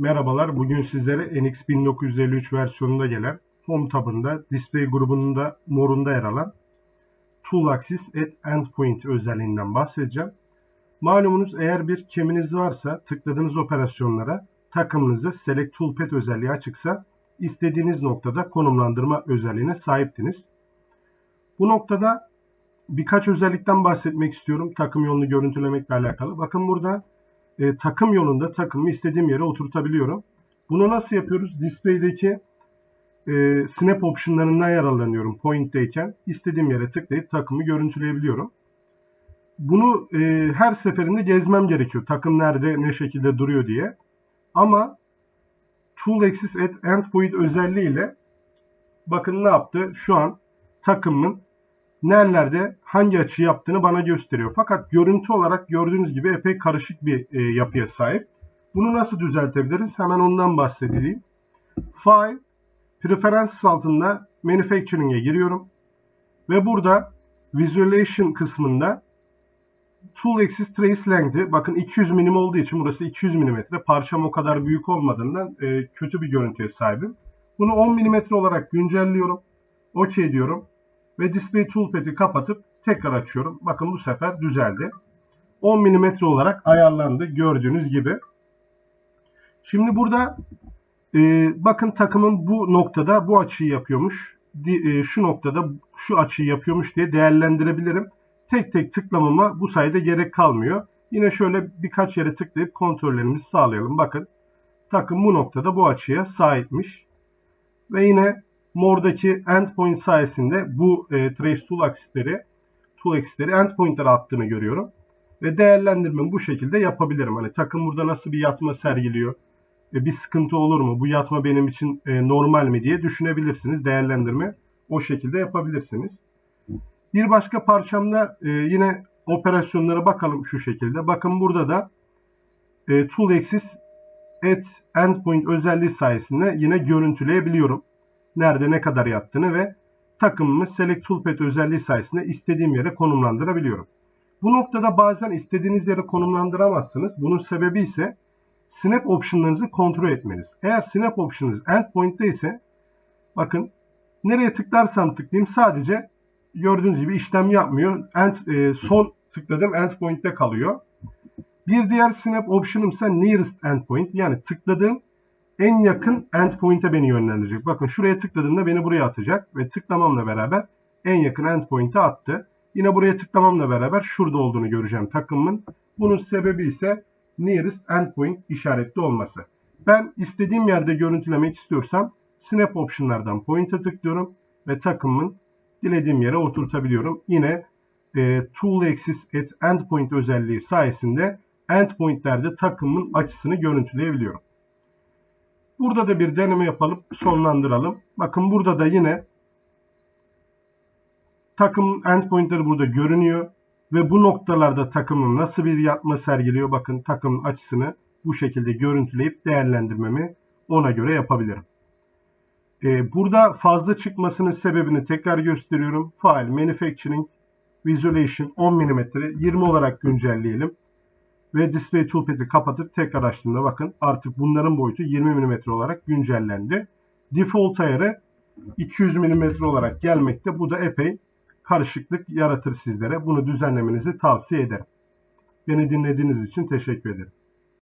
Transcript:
Merhabalar, bugün sizlere NX 1953 versiyonunda gelen Home tabında display grubunun da morunda yer alan Tool Axis at Endpoint özelliğinden bahsedeceğim. Malumunuz eğer bir keminiz varsa tıkladığınız operasyonlara takımınızı Select Toolpad özelliği açıksa istediğiniz noktada konumlandırma özelliğine sahiptiniz. Bu noktada birkaç özellikten bahsetmek istiyorum takım yolunu görüntülemekle alakalı. Bakın burada e, takım yolunda takımı istediğim yere oturtabiliyorum. Bunu nasıl yapıyoruz? Display'deki e, snap optionlarından yararlanıyorum point'teyken. istediğim yere tıklayıp takımı görüntüleyebiliyorum. Bunu e, her seferinde gezmem gerekiyor. Takım nerede, ne şekilde duruyor diye. Ama Tool Axis at Endpoint özelliğiyle bakın ne yaptı? Şu an takımın nerelerde hangi açı yaptığını bana gösteriyor. Fakat görüntü olarak gördüğünüz gibi epey karışık bir e, yapıya sahip. Bunu nasıl düzeltebiliriz? Hemen ondan bahsedeyim. File, Preferences altında Manufacturing'e giriyorum. Ve burada Visualization kısmında Tool Axis Trace Length'i bakın 200 milim olduğu için burası 200 mm. Parçam o kadar büyük olmadığından e, kötü bir görüntüye sahibim. Bunu 10 mm olarak güncelliyorum. OK diyorum ve Display Toolpad'i kapatıp tekrar açıyorum. Bakın bu sefer düzeldi. 10 mm olarak ayarlandı gördüğünüz gibi. Şimdi burada e, bakın takımın bu noktada bu açıyı yapıyormuş. E, şu noktada şu açıyı yapıyormuş diye değerlendirebilirim. Tek tek tıklamama bu sayede gerek kalmıyor. Yine şöyle birkaç yere tıklayıp kontrollerimizi sağlayalım. Bakın takım bu noktada bu açıya sahipmiş. Ve yine Mor'daki endpoint sayesinde bu e, trace tool aksisleri, tool aksisleri endpoint'lere attığını görüyorum. Ve değerlendirmemi bu şekilde yapabilirim. Hani takım burada nasıl bir yatma sergiliyor, e, bir sıkıntı olur mu, bu yatma benim için e, normal mi diye düşünebilirsiniz. Değerlendirme o şekilde yapabilirsiniz. Bir başka parçamda e, yine operasyonlara bakalım şu şekilde. Bakın burada da e, tool axis at endpoint özelliği sayesinde yine görüntüleyebiliyorum nerede ne kadar yattığını ve takımımı Select Toolpad özelliği sayesinde istediğim yere konumlandırabiliyorum. Bu noktada bazen istediğiniz yere konumlandıramazsınız. Bunun sebebi ise Snap optionlarınızı kontrol etmeniz. Eğer Snap option'ınız endpoint'te ise bakın nereye tıklarsam tıklayayım sadece gördüğünüz gibi işlem yapmıyor. End, e, son tıkladım endpoint'te kalıyor. Bir diğer Snap option'ım ise nearest endpoint yani tıkladığım en yakın endpoint'e beni yönlendirecek. Bakın şuraya tıkladığımda beni buraya atacak ve tıklamamla beraber en yakın endpoint'e attı. Yine buraya tıklamamla beraber şurada olduğunu göreceğim takımın. Bunun sebebi ise nearest endpoint işaretli olması. Ben istediğim yerde görüntülemek istiyorsam snap option'lardan point'e tıklıyorum ve takımın dilediğim yere oturtabiliyorum. Yine e, tool axis at endpoint özelliği sayesinde endpoint'lerde takımın açısını görüntüleyebiliyorum. Burada da bir deneme yapalım, sonlandıralım. Bakın burada da yine takım endpointleri burada görünüyor. Ve bu noktalarda takımın nasıl bir yatma sergiliyor bakın takımın açısını bu şekilde görüntüleyip değerlendirmemi ona göre yapabilirim. Ee, burada fazla çıkmasının sebebini tekrar gösteriyorum. File, Manufacturing, Visualization 10 mm 20 olarak güncelleyelim ve Display Toolpad'i kapatıp tekrar açtığımda bakın artık bunların boyutu 20 mm olarak güncellendi. Default ayarı 200 mm olarak gelmekte. Bu da epey karışıklık yaratır sizlere. Bunu düzenlemenizi tavsiye ederim. Beni dinlediğiniz için teşekkür ederim.